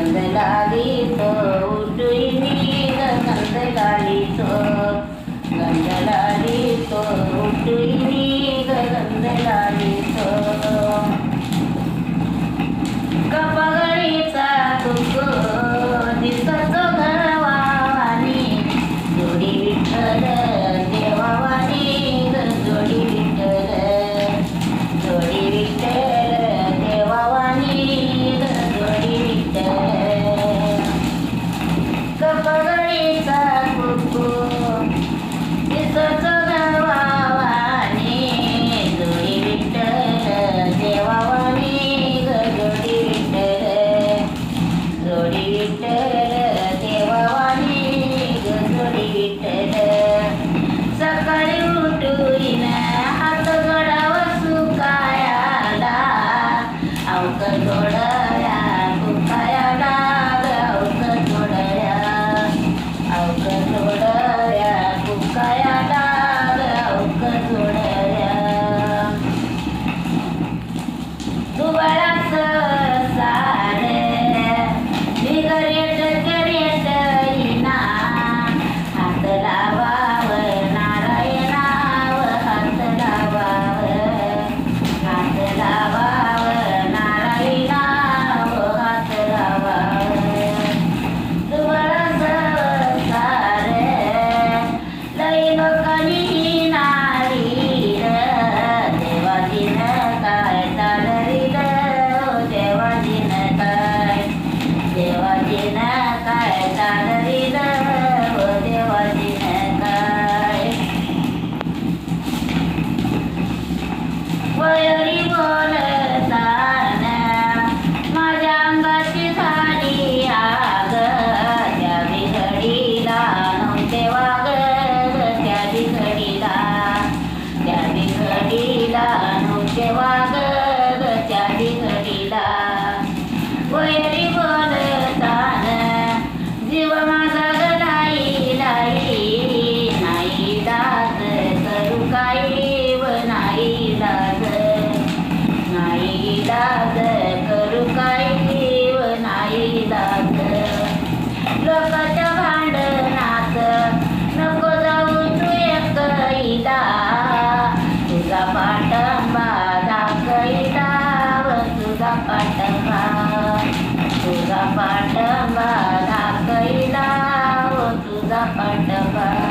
गंधलालीच उजळी निशील गंधलालीच गंधलालीच तुझा पाठ पाठबा दाखला तुझा पाठ पाठबा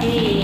day